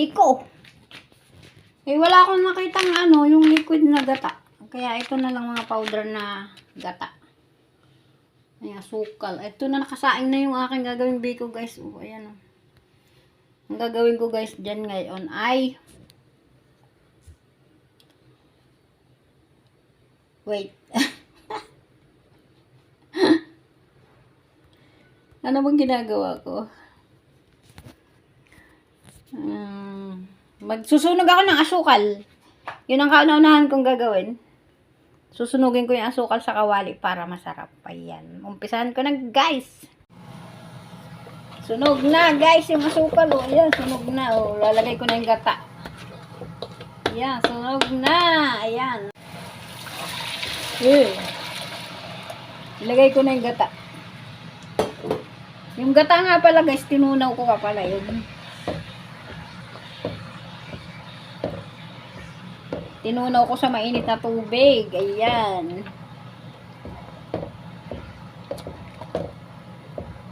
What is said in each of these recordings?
biko. Eh, wala akong nakitang ano, yung liquid na gata. Kaya ito na lang mga powder na gata. Ay, asukal. Ito na nakasaing na yung aking gagawin biko, guys. Oh, ayan oh. Ang gagawin ko, guys, dyan ngayon ay... Wait. ano bang ginagawa ko? Um, magsusunog ako ng asukal. Yun ang kauna-unahan kong gagawin. Susunugin ko yung asukal sa kawali para masarap. Ayan. Umpisahan ko na, guys. Sunog na, guys, yung asukal. Oh. Ayan, sunog na. Oh. Lalagay ko na yung gata. Ayan, sunog na. Ayan. Eh. Ilagay ko na yung gata. Yung gata nga pala, guys, tinunaw ko ka pala yun. Tinunaw ko sa mainit na tubig. Ayan.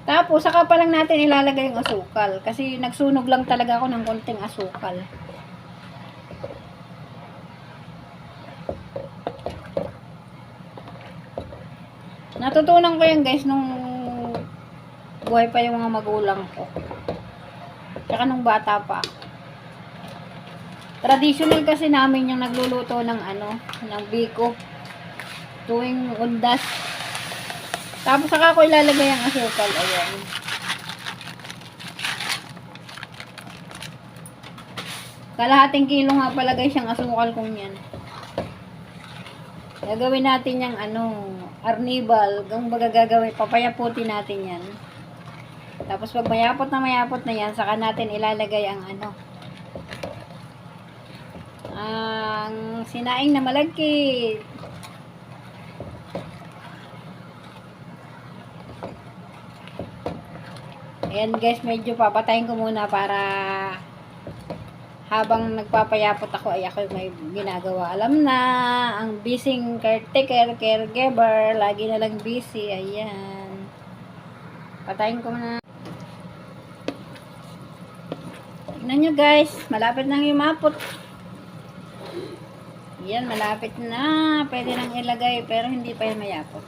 Tapos, saka pa lang natin ilalagay yung asukal. Kasi nagsunog lang talaga ako ng konting asukal. Natutunan ko yan guys nung buhay pa yung mga magulang ko. Tsaka nung bata pa. Traditional kasi namin yung nagluluto ng ano, ng biko. Tuwing undas. Tapos saka ko ilalagay ang asukal. Ayan. Kalahating kilo nga pala guys yung asukal kong yan. Gagawin natin yung ano, arnibal. Kung baga gagawin, papayaputin natin yan. Tapos pag mayapot na mayapot na yan, saka natin ilalagay ang ano, ang sinaing na malagkit. Ayan guys, medyo papatayin ko muna para habang nagpapayapot ako ay ako may ginagawa. Alam na, ang busy caretaker, caregiver, lagi na lang busy. Ayan. Patayin ko muna. Tignan nyo guys, malapit nang yumapot. Yan, malapit na. Pwede nang ilagay, pero hindi pa yan mayapot.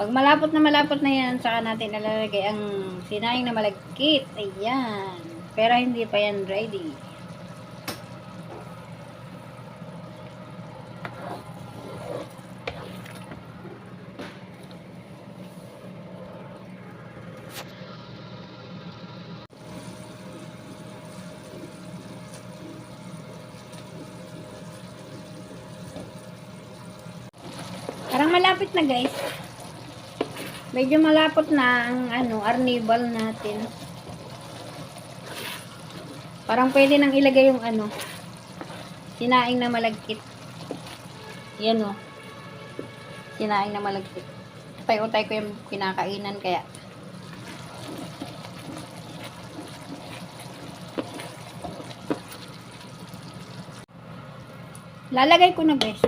Pag malapot na malapot na yan, saka natin ilalagay ang sinaing na malagkit. Ayan. Pero hindi pa yan ready. Parang malapit na guys. Medyo malapot na ang ano, arnibal natin. Parang pwede nang ilagay yung ano, sinaing na malagkit. Yan o. Sinaing na malagkit. Utay-utay ko yung kinakainan kaya. Lalagay ko na guys.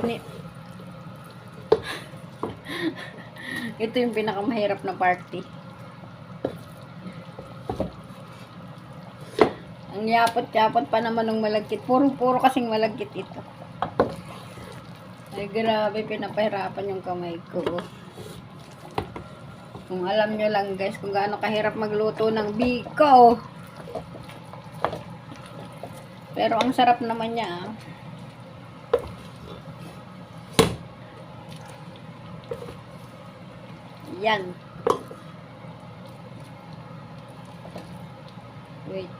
Ito yung pinakamahirap na party. Ang yapot-yapot pa naman ng malagkit. Puro-puro kasing malagkit ito. Ay, grabe, pinapahirapan yung kamay ko. Kung alam nyo lang guys, kung gaano kahirap magluto ng biko. Pero ang sarap naman niya ah. Yan. Wait.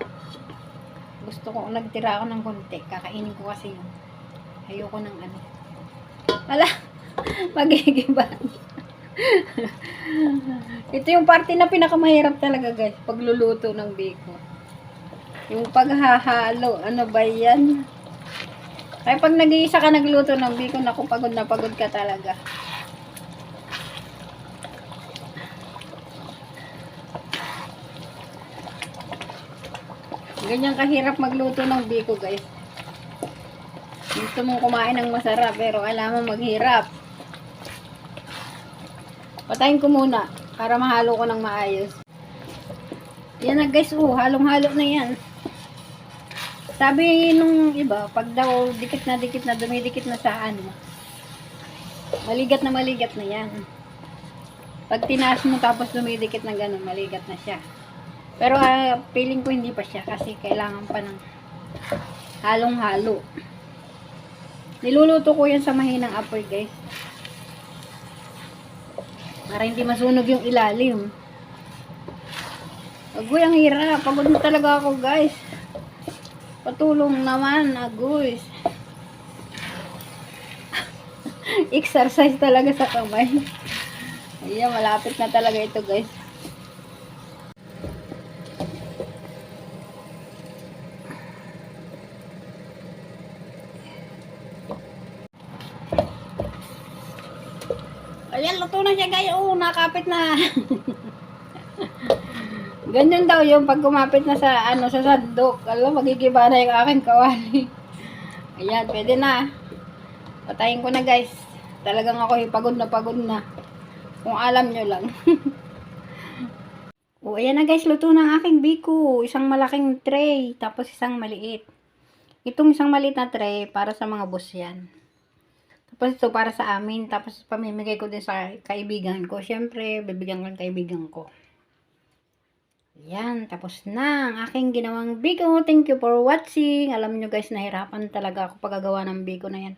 Gusto ko, nagtira ako ng konti. Kakainin ko kasi yun. Ayoko ng ano. Wala. Magigiba. Ito yung parte na pinakamahirap talaga guys. Pagluluto ng biko. Yung paghahalo. Ano ba yan? Kaya pag nag-iisa ka nagluto ng biko, naku, pagod na pagod ka talaga. Ganyan kahirap magluto ng biko, guys. Gusto mong kumain ng masarap, pero kailangan maghirap. Patayin ko muna, para mahalo ko ng maayos. Yan na guys, oh, halong-halo na yan. Sabi nung iba, pag daw dikit na dikit na dumidikit na sa ano, maligat na maligat na yan. Pag tinaas mo tapos dumidikit na gano'n, maligat na siya. Pero ah, feeling ko hindi pa siya kasi kailangan pa ng halong-halo. Niluluto ko yan sa mahinang apoy guys. Para hindi masunog yung ilalim. Agoy, ang hirap. Pagod na talaga ako guys. Patulong naman, agoy. Exercise talaga sa kamay. Ayan, malapit na talaga ito guys. Ayan, luto na siya guys. Oo, nakapit na. Ganyan daw yung pag kumapit na sa ano sa sandok. Alam, magigiba na yung aking kawali. Ayan, pwede na. Patayin ko na guys. Talagang ako yung pagod na pagod na. Kung alam nyo lang. o, ayan na guys, luto ang aking biko. Isang malaking tray, tapos isang maliit. Itong isang maliit na tray, para sa mga boss yan. Tapos ito para sa amin. Tapos pamimigay ko din sa kaibigan ko. Siyempre, bibigyan ko ng kaibigan ko. Yan, tapos na ang aking ginawang biko. Thank you for watching. Alam nyo guys, nahirapan talaga ako pagagawa ng biko na yan.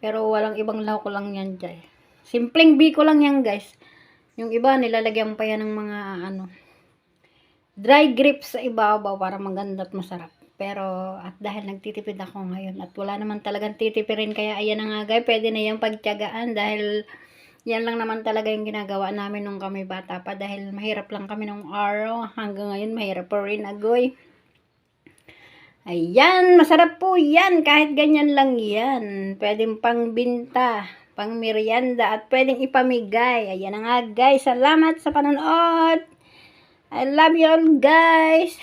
Pero walang ibang lahok lang yan dyan. Simpleng biko lang yan guys. Yung iba, nilalagyan pa yan ng mga ano, dry grapes sa ibabaw para maganda at masarap. Pero at dahil nagtitipid ako ngayon at wala naman talagang titipirin kaya ayan na nga guys, pwede na yung pagtiyagaan dahil yan lang naman talaga yung ginagawa namin nung kami bata pa dahil mahirap lang kami nung araw. Hanggang ngayon mahirap pa rin agoy. Ayan, masarap po yan. Kahit ganyan lang yan. Pwedeng pangbinta, pang merienda, at pwedeng ipamigay. Ayan na nga guys. Salamat sa panonood. I love you all guys.